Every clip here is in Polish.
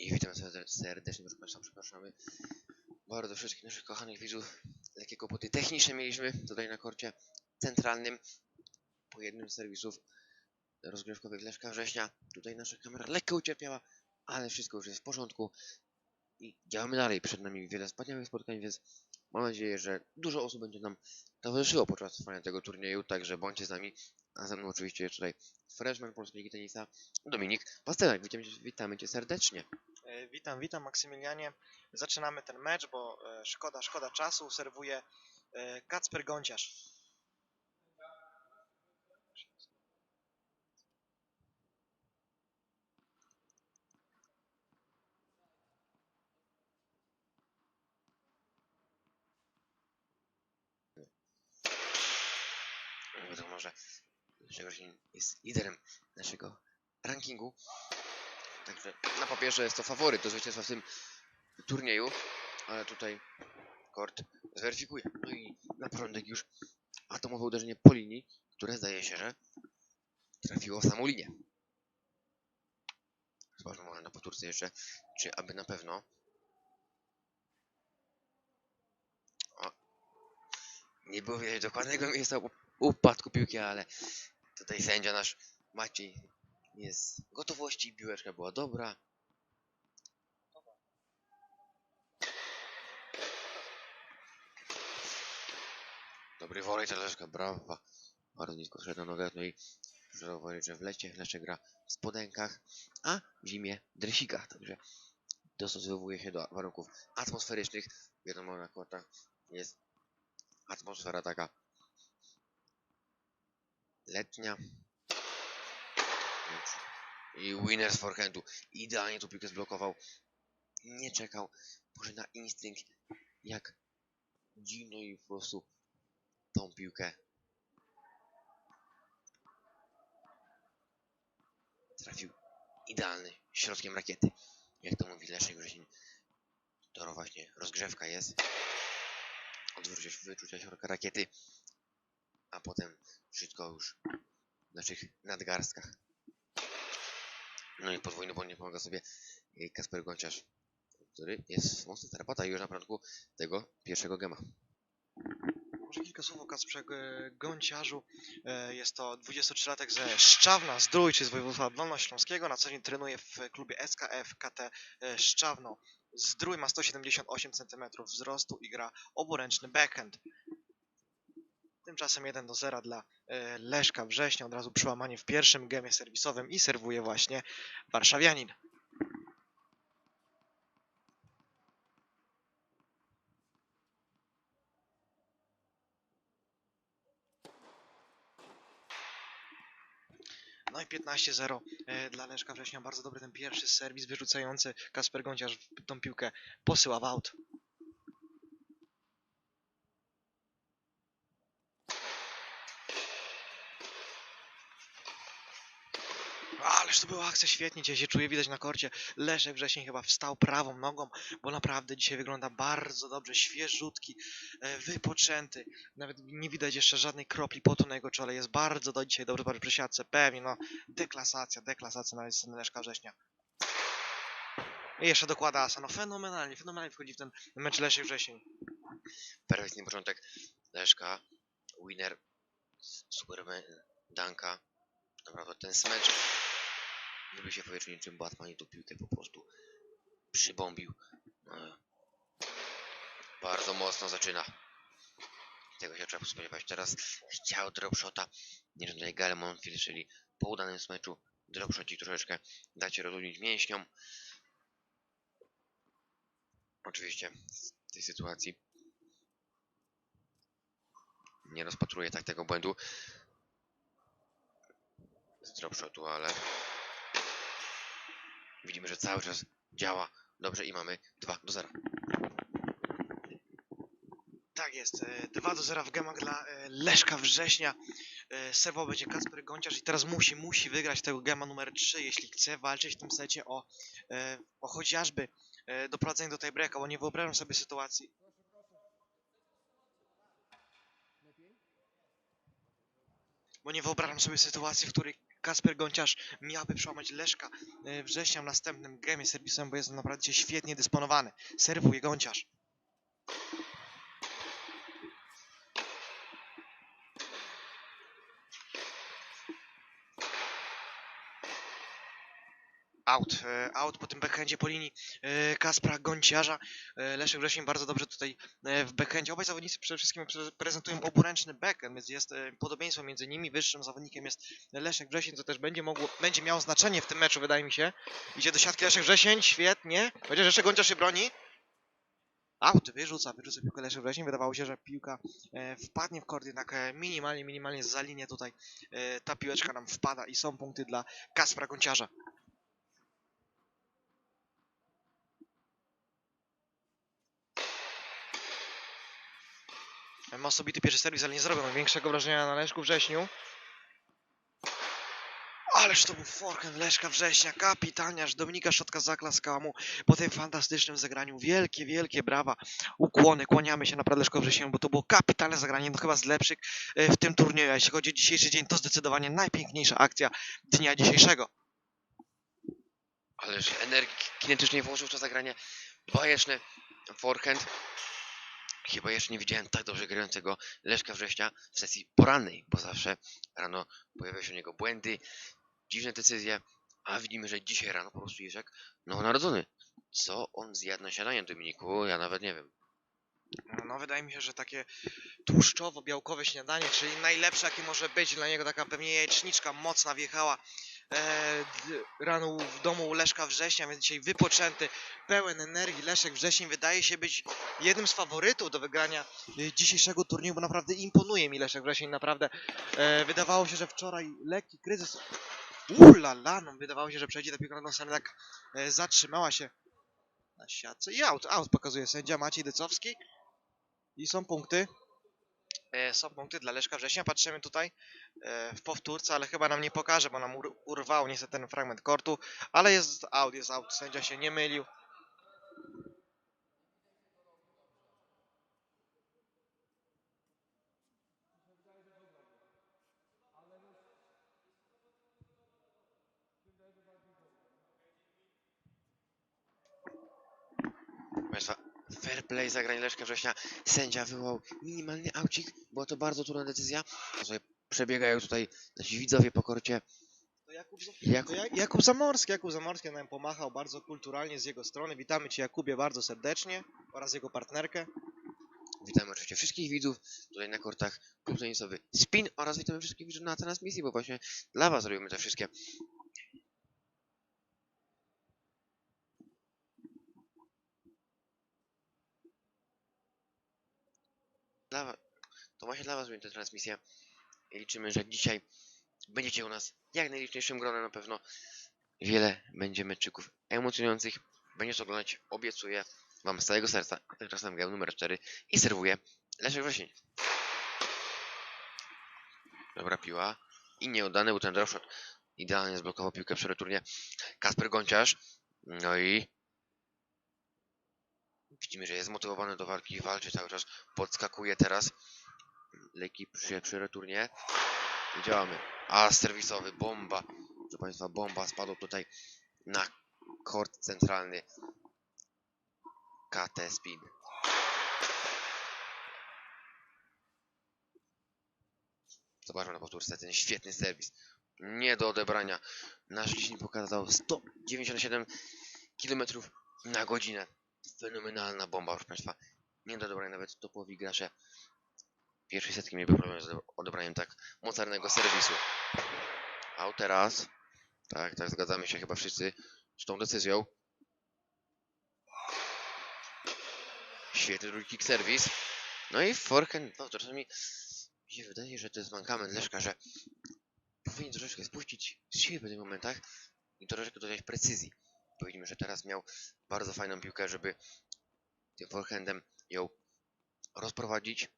I witam serdecznie, proszę Państwa, przepraszamy bardzo wszystkich naszych kochanych widzów. Lekkie kłopoty techniczne mieliśmy tutaj na korcie centralnym po jednym z serwisów rozgrywkowych Leszka Września. Tutaj nasza kamera lekko ucierpiała, ale wszystko już jest w porządku i działamy dalej. Przed nami wiele wspaniałych spotkań, więc mam nadzieję, że dużo osób będzie nam towarzyszyło podczas trwania tego turnieju, także bądźcie z nami. A ze mną oczywiście tutaj freshman polskiej ligi tenisa Dominik Pasterak. Witamy, witamy Cię serdecznie. E, Witam, witam Maksymilianie. Zaczynamy ten mecz, bo e, szkoda, szkoda czasu. Serwuje e, Kacper Gąciarz. Wiadomo, że Grzegorz jest liderem naszego rankingu. Także na papierze jest to faworyt do zwycięstwa w tym turnieju, ale tutaj kort zweryfikuje. No i na początek już atomowe uderzenie po linii, które zdaje się, że trafiło w samą linię. Zobaczmy może na powtórce jeszcze, czy aby na pewno. O. Nie było widać dokładnego miejsca up- upadku piłki, ale tutaj sędzia nasz Maciej jest gotowości, piłeczka była dobra. Dobry wolej Leszka, brawa. Bardzo nisko szedł na nogę, no i że w lecie Leszek gra w spodenkach, a w zimie dresikach, także dostosowuje się do warunków atmosferycznych. Wiadomo, na kortach jest atmosfera taka letnia. I winner z forehandu. Idealnie tu piłkę zblokował. Nie czekał. Poszedł na instynkt. Jak dziwno i po prostu tą piłkę trafił idealny środkiem rakiety. Jak to mówi Leszek Wrzesień. To właśnie rozgrzewka jest. Odwrócić wyczucia środka rakiety. A potem wszystko już w naszych nadgarstkach. No i podwójny błąd nie pomaga sobie Kasper Gonciarz, który jest mocno tarapata już na początku tego pierwszego gema. Może kilka słów o Kacprze G- Gąciarzu. E, Jest to 23-latek ze Szczawna, Zdrój, czy z województwa dolnośląskiego. Na co dzień trenuje w klubie SKF KT e, Szczawno. Zdrój ma 178 cm wzrostu i gra oboręczny backhand. Tymczasem 1 do 0 dla e, Leszka Września. Od razu przełamanie w pierwszym gemie serwisowym i serwuje właśnie warszawianin. No i 15-0 e, dla Leszka Września. Bardzo dobry ten pierwszy serwis wyrzucający. Kasper Gąciarz tą piłkę posyła w aut. To była akcja świetnie, dzisiaj się czuje widać na korcie. Leszek Wrzesień chyba wstał prawą nogą, bo naprawdę dzisiaj wygląda bardzo dobrze, świeżutki, e, wypoczęty. Nawet nie widać jeszcze żadnej kropli potu na jego czole. Jest bardzo do dzisiaj dobrze bardzo przy siatce, pewnie, no deklasacja, deklasacja na sceny Leszka Września. I jeszcze dokłada asa, no fenomenalnie, fenomenalnie wchodzi w ten mecz Leszek Wrzesień. Perfekcyjny początek Leszka, winner, Superman, Danka. Naprawdę ten smecz lubi się powietrze niczym Batman i tą piłkę po prostu przybombił. No, bardzo mocno zaczyna. Tego się trzeba spodziewać. Teraz chciał dropshota. Nie że tutaj Monfils, czyli po udanym smeczu dropshoti troszeczkę dać się rozluźnić mięśniom. Oczywiście w tej sytuacji nie rozpatruję tak tego błędu z dropshotu, ale widzimy, że cały czas działa dobrze i mamy 2 do 0. Tak jest, e, 2 do 0 w gemach dla e, Leszka Września. E, Serwo będzie Kacper Gąciarz i teraz musi, musi wygrać tego gema numer 3, jeśli chce walczyć w tym secie o, e, o chociażby e, doprowadzenie do tej breaka, bo nie wyobrażam sobie sytuacji. Bo nie wyobrażam sobie sytuacji, w której Kasper Gonciarz miałby przełamać Leszka e, Września w następnym gemie serwisowym, bo jest on naprawdę świetnie dysponowany. Serwuje Gonciarz. Out, e, out po tym backhandzie po linii e, Kaspra Gonciarza. E, Leszek Wrzesień bardzo dobrze tutaj w backhandzie. Obaj zawodnicy przede wszystkim pre- prezentują oburęczny backhand, więc jest podobieństwo między nimi. Wyższym zawodnikiem jest Leszek Wrzesień, co też będzie mogło, będzie miało znaczenie w tym meczu, wydaje mi się. Idzie do siatki Leszek Wrzesień, świetnie. Chociaż jeszcze Gonciarz się broni. Out, wyrzuca, wyrzuca piłkę Leszek Wrzesień. Wydawało się, że piłka wpadnie w kord, jednak minimalnie, minimalnie za linię tutaj ta piłeczka nam wpada i są punkty dla Kaspra Gonciarza. Ma osobity pierwszy serwis, ale nie zrobią największego wrażenia na Leszku Wrześniu. Ależ to był forehand Leszka Września, kapitaniarz Dominika Szotka zaklaskała mu po tym fantastycznym zagraniu. Wielkie, wielkie brawa, ukłony, kłaniamy się naprawdę Leszko Wrześniu, bo to było kapitalne zagranie, no chyba z lepszych e, w tym turnieju. A jeśli chodzi o dzisiejszy dzień, to zdecydowanie najpiękniejsza akcja dnia dzisiejszego. Ależ energii kinetycznie włożył w to zagranie. Bajeczny forehand. Chyba jeszcze nie widziałem tak dobrze grającego Leszka Września w sesji porannej, bo zawsze rano pojawiają się u niego błędy, dziwne decyzje, a widzimy, że dzisiaj rano po prostu jak nowonarodzony. Co on zjadł na śniadanie, Dominiku? Ja nawet nie wiem. No, wydaje mi się, że takie tłuszczowo-białkowe śniadanie, czyli najlepsze jakie może być dla niego, taka pewnie jajeczniczka mocna wjechała rano w domu Leszka Września, więc dzisiaj wypoczęty, pełen energii. Leszek Wrzesień wydaje się być jednym z faworytów do wygrania e, dzisiejszego turnieju, bo naprawdę imponuje mi Leszek Wrzesień, naprawdę e, wydawało się, że wczoraj lekki kryzys Ulala, no wydawało się, że przejdzie ta piłka na tą stronę, tak e, zatrzymała się na siatce i out, out pokazuje sędzia Maciej Decowski. I są punkty. E, są punkty dla Leszka Września. Patrzymy tutaj e, w powtórce, ale chyba nam nie pokaże, bo nam ur urwał niestety ten fragment kortu. Ale jest out, jest out. Sędzia się nie mylił. Proszę Państwa, fair play zagranie Leszka Września. Sędzia wywołał minimalny aucik. Była to bardzo trudna decyzja. Sobie przebiegają tutaj nasi widzowie po korcie. To Jakub, Jakub, to Jakub Zamorski. Jakub Zamorski nam pomachał bardzo kulturalnie z jego strony. Witamy Cię Jakubie bardzo serdecznie oraz jego partnerkę. witamy oczywiście wszystkich widzów tutaj na kortach klub tenisowy Spin oraz witamy wszystkich widzów na transmisji, bo właśnie dla Was robimy te wszystkie dla wa- to właśnie dla Was robimy te transmisje i liczymy, że dzisiaj będziecie u nas jak najliczniejszym gronem na pewno. Wiele będzie meczyków emocjonujących. Będziesz oglądać, obiecuję Wam z całego serca. Tymczasem grał numer 4 i serwuje Leszek Wrzesień. Dobra piła. I nieudany był ten drop shot. Idealnie zblokował piłkę przy returnie. Kasper Gonciarz. No i widzimy, że jest zmotywowany do walki, walczy cały czas, podskakuje teraz. Leki przy, przy returnie. Działamy. A serwisowy, bomba. Proszę Państwa, bomba spadł tutaj na kort centralny. KT Speed. Zobaczmy na powtórce ten świetny serwis. Nie do odebrania. Nasz licznik pokazał 197 km na godzinę. Fenomenalna bomba, proszę Państwa. Nie do odebrania nawet topowi gracze. Pierwszej setki mieliby problem z ode- odebraniem tak mocarnego serwisu. A teraz. Tak, tak, zgadzamy się chyba wszyscy z tą decyzją. Świetny drugi kick serwis. No i forehand, no czasami mi się wydaje, że to jest mankament Leszka, że powinien troszeczkę spuścić z siły w tych momentach i troszeczkę dodać precyzji. Powiedzmy, że teraz miał bardzo fajną piłkę, żeby tym forehandem ją rozprowadzić,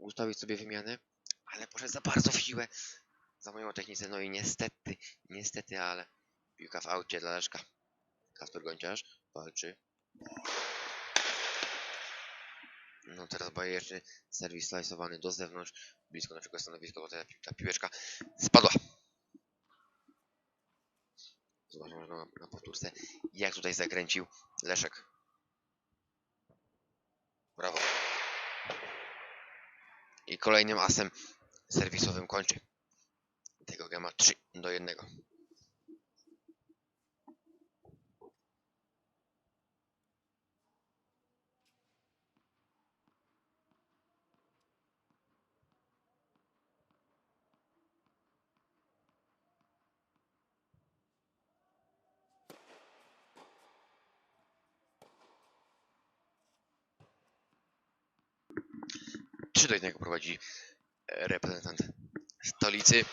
ustawić sobie wymianę, ale poszedł za bardzo w siłę, za moją technicę, no i niestety, niestety, ale piłka w aucie dla Leszka. Kasper Gonciarz walczy. No teraz bajeczny serwis slice'owany do zewnątrz, blisko naszego stanowiska, bo ta, ta piłeczka spadła. Zobaczmy na, na powtórce, jak tutaj zakręcił Leszek. Brawo. I kolejnym asem serwisowym kończy. Tego gama 3 do 1. Trzy do jednego prowadzi e, reprezentant stolicy.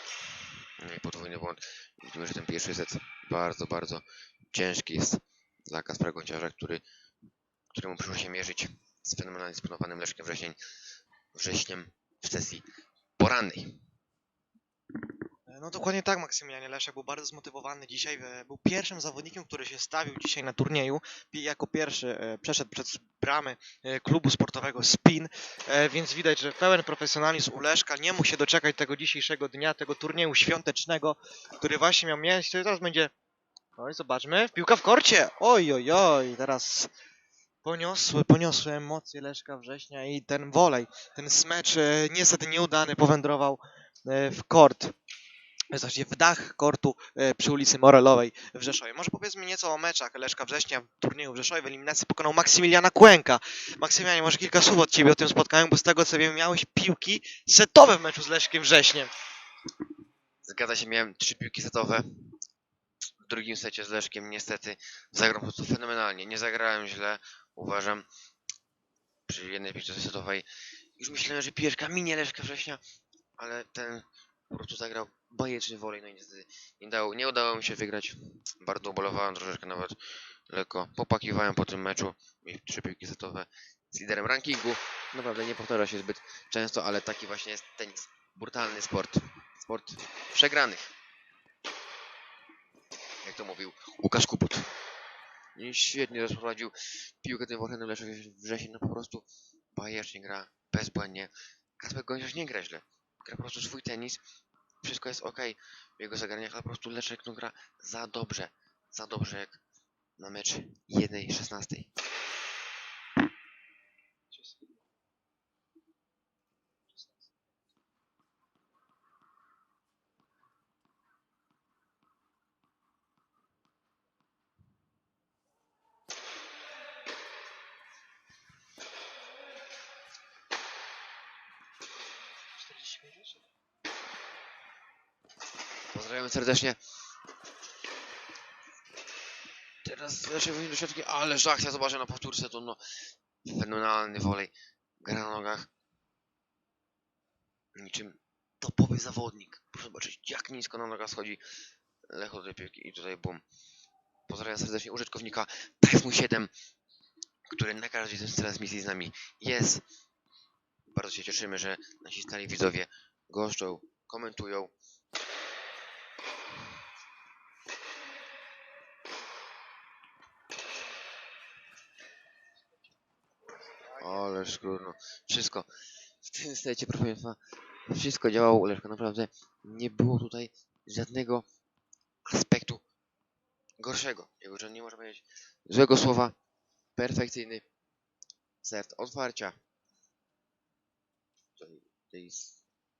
No podwójny błąd. Widzimy, że ten pierwszy set bardzo, bardzo ciężki jest dla Kaspra Gąciarza, który, któremu przyszło się mierzyć z fenomenalnie dysponowanym Leszkiem Wrześniem, wrześniem w sesji porannej. No dokładnie tak, Maksymilianie Leszek był bardzo zmotywowany dzisiaj. e, Był pierwszym zawodnikiem, który się stawił dzisiaj na turnieju. Jako pierwszy e, przeszedł przez bramy e, klubu sportowego Spin, więc widać, że pełen profesjonalizm u Leszka nie mógł się doczekać tego dzisiejszego dnia, tego turnieju świątecznego, który właśnie miał miejsce. Teraz będzie. Oj, zobaczmy. Piłka w korcie! Oj, oj, oj, teraz poniosły, poniosły emocje Leszka Września i ten wolej, ten smecz niestety nieudany powędrował w kort znaczy w dach kortu e, przy ulicy Morelowej w Rzeszowie. Może powiedzmy nieco o meczach Leszka Września w turnieju w Rzeszowie. W eliminacji pokonał Maksymiliana Kłęka. Maksymilianie, może kilka słów od Ciebie o tym spotkaniu, bo z tego co wiem miałeś piłki setowe w meczu z Leszkiem Wrześniem. Zgadza się, miałem trzy piłki setowe. W drugim secie z Leszkiem niestety zagrał po prostu fenomenalnie. Nie zagrałem źle, uważam. Przy jednej piłce setowej już myślałem, że piłeczka minie Leszka Września, ale ten po prostu zagrał bajeczny wolej, no i niestety nie, dało, nie udało mi się wygrać. Bardzo ubolowałem troszeczkę nawet lekko. Popakiwałem po tym meczu. Mieli trzy piłki setowe z liderem rankingu. Naprawdę nie powtarza się zbyt często, ale taki właśnie jest tenis. Brutalny sport. Sport przegranych. Jak to mówił Łukasz Kubut. I świetnie rozprowadził piłkę tym Warhenem Leszek Wrzesień. No po prostu bajecznie gra, bezbłędnie. Kasper Gąsiarz nie gra źle. Gra po prostu swój tenis. Wszystko jest ok w jego zagraniach, ale po prostu Leszek no gra za dobrze. Za dobrze jak na mecz 1.16. Pozdrawiam serdecznie. Teraz wyjdzie do środki, ale Żachcia zobaczę na powtórce, to no fenomenalny wolej. Gra na nogach. Niczym topowy zawodnik. Proszę zobaczyć, jak nisko na nogach schodzi Lecho do piłki i tutaj bum. Pozdrawiam serdecznie użytkownika TFM7, który na każdej z transmisji z nami jest. Bardzo się cieszymy, że nasi stali widzowie goszczą, komentują. Ależ wszystko. W tym secie, proszę Państwa, wszystko działało u Leszka, naprawdę nie było tutaj żadnego aspektu gorszego, jego, że nie można powiedzieć złego słowa, perfekcyjny set otwarcia tej,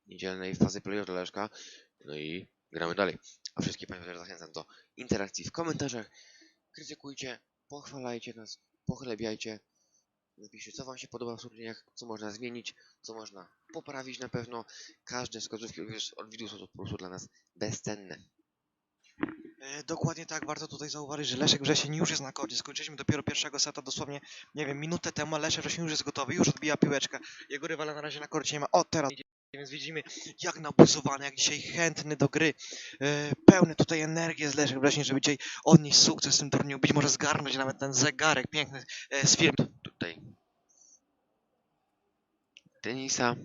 niedzielnej fazy playoff dla no i gramy dalej. A wszystkich Państwa też zachęcam do interakcji w komentarzach, krytykujcie, pochwalajcie nas, pochlebiajcie, Napiszcie, co Wam się podoba w turniejach, co można zmienić, co można poprawić na pewno. Każde wskazówki również od widu są po prostu dla nas bezcenne. E, Dokładnie tak, warto tutaj zauważyć, że Leszek Wrzesień już jest na korcie. Skończyliśmy dopiero pierwszego seta, dosłownie, nie wiem, minutę temu, a Leszek Wrzesień już jest gotowy, już odbija piłeczkę. Jego rywala na razie na korcie nie ma. O, teraz więc widzimy, jak nabuzowany, jak dzisiaj chętny do gry. E, pełny tutaj energii z Leszek Wrzesień, żeby dzisiaj odnieść sukces w tym turnieju, być może zgarnąć nawet ten zegarek piękny e, z firmy. Tutaj tenisa.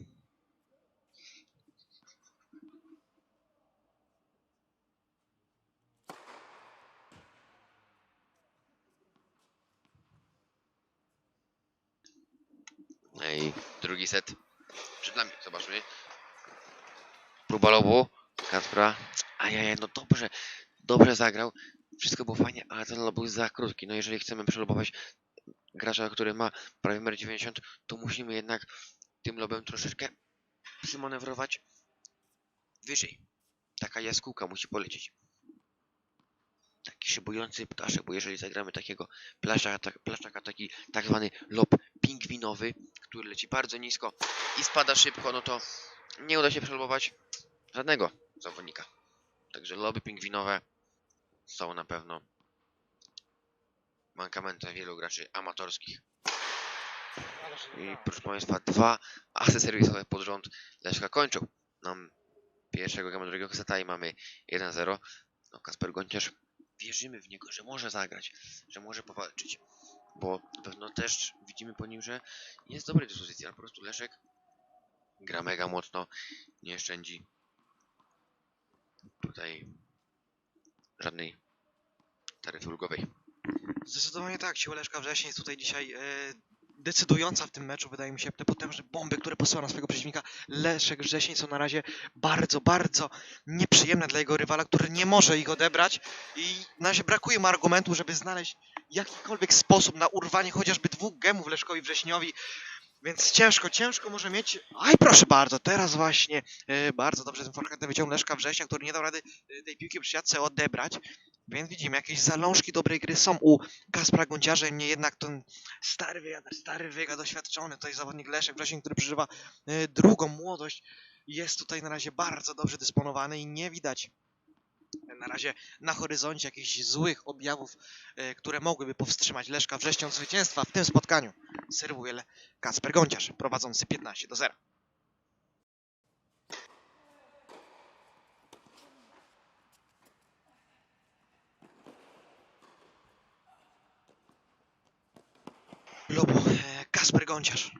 I drugi set przed nami, zobaczmy. Próba lobu, Kacpra. Ajajaj, no dobrze, dobrze zagrał. wszystko było fajnie, ale ten lob był za krótki. No jeżeli chcemy przelobować gracza, który ma prawie 1,90 m, to musimy jednak tym lobem troszeczkę przymanewrować wyżej. Taka jaskółka musi polecieć. Taki szybujący ptaszek, bo jeżeli zagramy takiego plaszaka, tak, plaszaka taki tak zwany lob pingwinowy, który leci bardzo nisko i spada szybko, no to nie uda się przelobować żadnego zawodnika. Także loby pingwinowe są na pewno mankamentem wielu graczy amatorskich. I proszę Państwa, dwa asy serwisowe pod rząd Leszka kończą nam pierwszego gama drugiego seta i mamy 1-0. No, Kasper Gonciarz, wierzymy w niego, że może zagrać, że może powalczyć, bo na pewno też widzimy po nim, że jest dobrej dyspozycji, ale po prostu Leszek gra mega mocno, nie szczędzi tutaj żadnej taryfy ulgowej. Zdecydowanie tak, siła Leszka Września jest tutaj dzisiaj e, decydująca w tym meczu, wydaje mi się. Te potężne bomby, które posyła na swojego przeciwnika, Leszek Wrzesień są na razie bardzo, bardzo nieprzyjemne dla jego rywala, który nie może ich odebrać i na razie brakuje mu argumentu, żeby znaleźć jakikolwiek sposób na urwanie chociażby dwóch gemów Leszkowi Wrześniowi. Więc ciężko, ciężko może mieć. Aj, proszę bardzo, teraz właśnie e, bardzo dobrze ten forehandem wyciągnął Leszka Września, który nie dał rady e, tej piłki przy siatce odebrać. Więc widzimy, jakieś zalążki dobrej gry są u Kaspra Gąciarza mnie jednak ten stary wyjadar, stary wyga, doświadczony tutaj zawodnik Leszek Wrzesień, który przeżywa e, drugą młodość, jest tutaj na razie bardzo dobrze dysponowany i nie widać na razie na horyzoncie jakichś złych objawów, e, które mogłyby powstrzymać Leszka Wrześnią zwycięstwa w tym spotkaniu. Serwuje Kasper Gąciarz, prowadzący 15 do 0. Lubu, e, Kasper Gąciarz.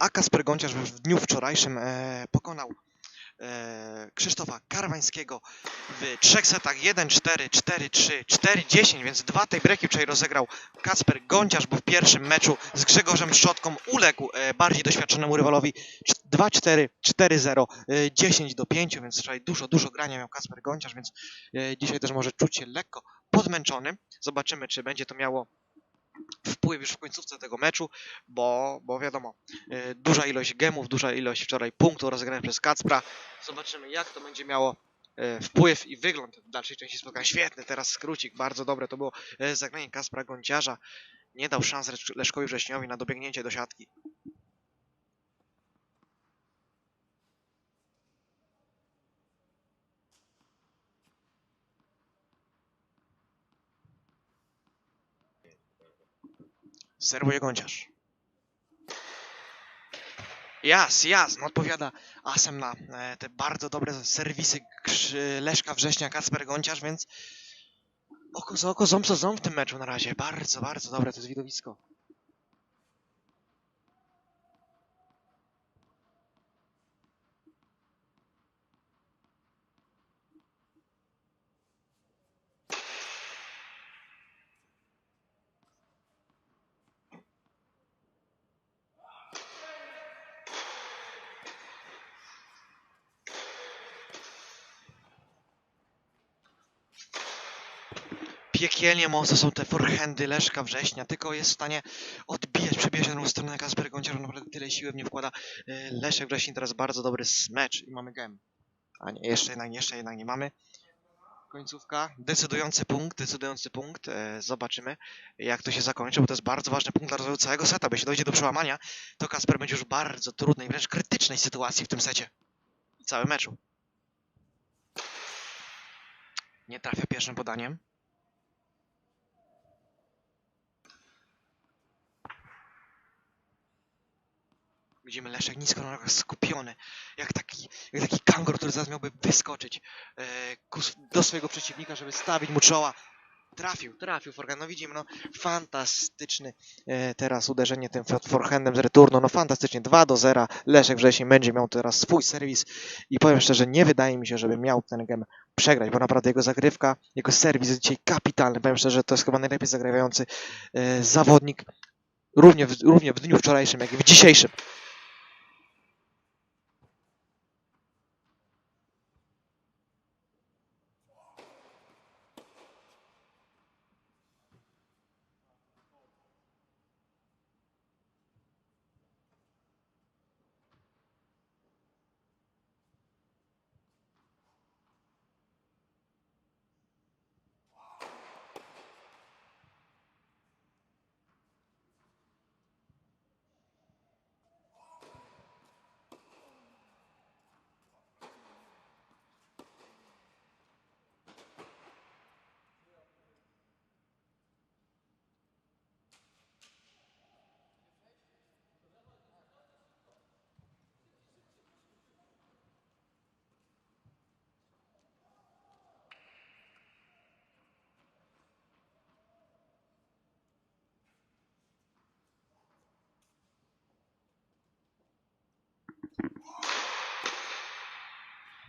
A Kasper Gąciarz w dniu wczorajszym e, pokonał e, Krzysztofa Karwańskiego w trzech setach 1-4, 4-3, 4-10, więc dwa tej breaki wczoraj rozegrał Kasper Gąciarz, bo w pierwszym meczu z Grzegorzem Szczotką uległ e, bardziej doświadczonemu rywalowi 2-4, 4-0, e, 10 do 5, więc wczoraj dużo, dużo grania miał Kasper Gąciarz, więc e, dzisiaj też może czuć się lekko podmęczony. Zobaczymy, czy będzie to miało wpływ już w końcówce tego meczu, bo, bo wiadomo, e, duża ilość gemów, duża ilość wczoraj punktów rozegranych przez Kacpra. Zobaczymy, jak to będzie miało e, wpływ i wygląd w dalszej części spotkania. Świetny teraz skrócik, bardzo dobre to było e, zagranie Kaspra Gąciarza. Nie dał szans Leszkowi Wrześniowi na dobiegnięcie do siatki. Serwuje Gąciarz. Jas, jas, no odpowiada asem na e, te bardzo dobre serwisy Leszka Września, Kacper Gąciarz, więc oko za oko, ząb za ząb w tym meczu na razie. Bardzo, bardzo dobre to jest widowisko. Piekielnie mocno są te forehandy Leszka Września, tylko jest w stanie odbijać, przebijać na drugą stronę Kasper Gąciarz, naprawdę tyle siły w nie wkłada. E, Leszek Wrześni teraz bardzo dobry mecz i mamy gem. A nie, jeszcze jednak, jeszcze jednak nie mamy. Końcówka, decydujący punkt, decydujący punkt. E, zobaczymy, jak to się zakończy, bo to jest bardzo ważny punkt dla rozwoju całego seta. Bo jeśli dojdzie do przełamania, to Kasper będzie już w bardzo trudnej, wręcz krytycznej sytuacji w tym secie. I całym meczu. Nie trafia pierwszym podaniem. Widzimy Leszek nisko na nogach skupiony, jak taki, jak taki kangur, który zaraz miałby wyskoczyć e, ku, do swojego przeciwnika, żeby stawić mu czoła. Trafił, trafił Forgan, no widzimy, no fantastyczny e, teraz uderzenie tym for- forehandem z returnu, no fantastycznie, 2 do 0, Leszek Wrzesień będzie miał teraz swój serwis. I powiem szczerze, nie wydaje mi się, żeby miał ten game przegrać, bo naprawdę jego zagrywka, jego serwis jest dzisiaj kapitalny, powiem szczerze, to jest chyba najlepiej zagrywający e, zawodnik, równie w, równie w dniu wczorajszym, jak i w dzisiejszym.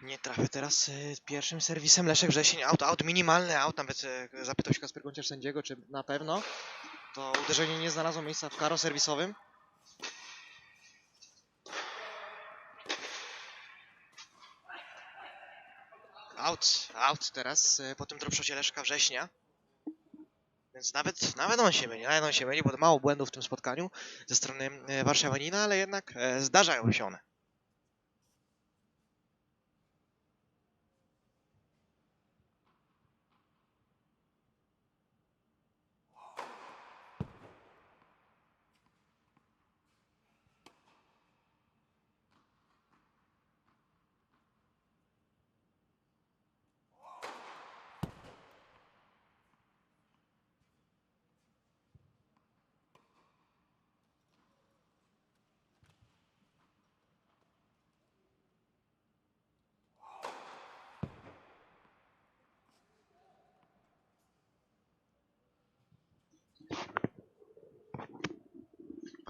Nie trafię teraz y, pierwszym serwisem Leszek Wrzesień, out, out, minimalny out, nawet y, zapytał się Kasper Gąciarz sędziego, czy na pewno to uderzenie nie znalazło miejsca w karo serwisowym. Out, out teraz y, po tym dropshocie Leszka Września. Więc nawet, nawet on się myli, nawet on się myli, bo mało błędów w tym spotkaniu ze strony y, Warszawanina, ale jednak e, zdarzają się one.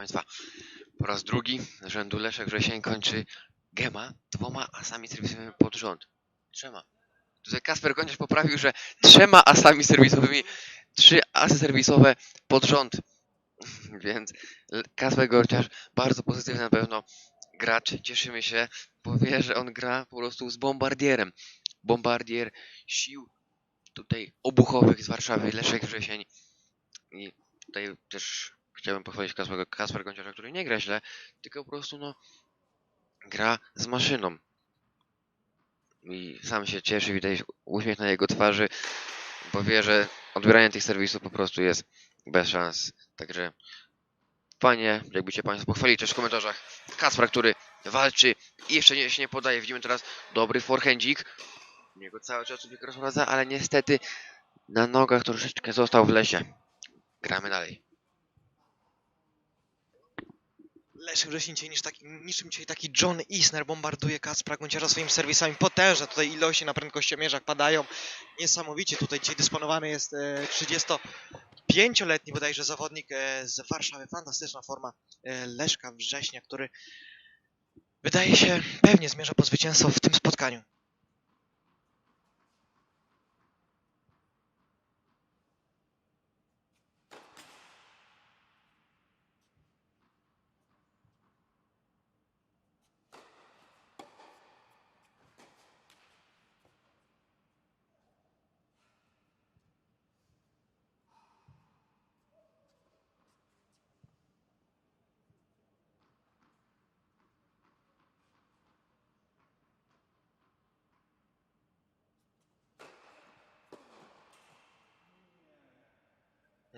Państwa, po raz drugi rzędu Leszek Wrzesień kończy gema dwoma asami serwisowymi pod rząd. Trzema. Tutaj Kasper Gąciarz poprawił, że trzema asami serwisowymi, trzy asy serwisowe pod rząd. Więc Kasper Gąciarz bardzo pozytywny na pewno gracz. Cieszymy się, bo wie, że on gra po prostu z bombardierem. Bombardier sił tutaj obuchowych z Warszawy, Leszek Wrzesień. I tutaj też chciałbym pochwalić Kasper, Kasper Gąciarza, który nie gra źle, tylko po prostu no gra z maszyną. I sam się cieszy, widać uśmiech na jego twarzy, bo wie, że odbieranie tych serwisów po prostu jest bez szans. Także panie, jakbyście Państwo pochwalili też w komentarzach Kaspra, który walczy i jeszcze nie, się nie podaje. Widzimy teraz dobry forehandzik. Jego cały czas rozprowadza, ale niestety na nogach troszeczkę został w lesie. Gramy dalej. Leszek Wrzesień dzisiaj niż taki, niczym dzisiaj taki John Isner bombarduje Kacpra Gąciarza swoimi serwisami. Potężne tutaj ilości na prędkościomierzach padają. Niesamowicie tutaj dzisiaj dysponowany jest e, 35-letni bodajże zawodnik e, z Warszawy. Fantastyczna forma e, Leszka Września, który wydaje się pewnie zmierza po zwycięstwo w tym spotkaniu.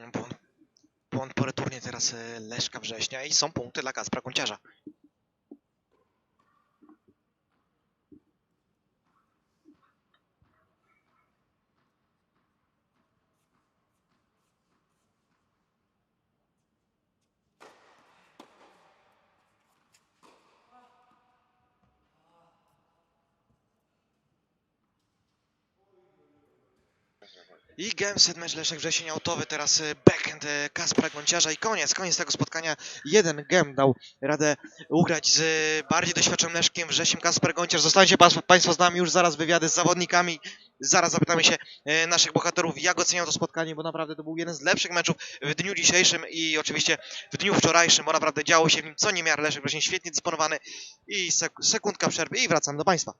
Błąd, błąd po returnie teraz e, Leszka Września i są punkty dla Kacpra Gąciarza. I Gemset mecz Leszek Wrzesień autowy, teraz e, backhand e, Kaspra Gonciarza i koniec, koniec tego spotkania. Jeden gem dał radę ugrać z e, bardziej doświadczonym Leszkiem Wrzesiem Kasper Gonciarz. Zostańcie Państwo z nami już zaraz wywiady z zawodnikami. Zaraz zapytamy się naszych bohaterów, jak oceniają to spotkanie, bo naprawdę to był jeden z lepszych meczów w dniu dzisiejszym i oczywiście w dniu wczorajszym, bo naprawdę działo się w nim co niemiar. Leszek Wrzesień świetnie dysponowany i sek- sekundka przerwy i wracam do Państwa.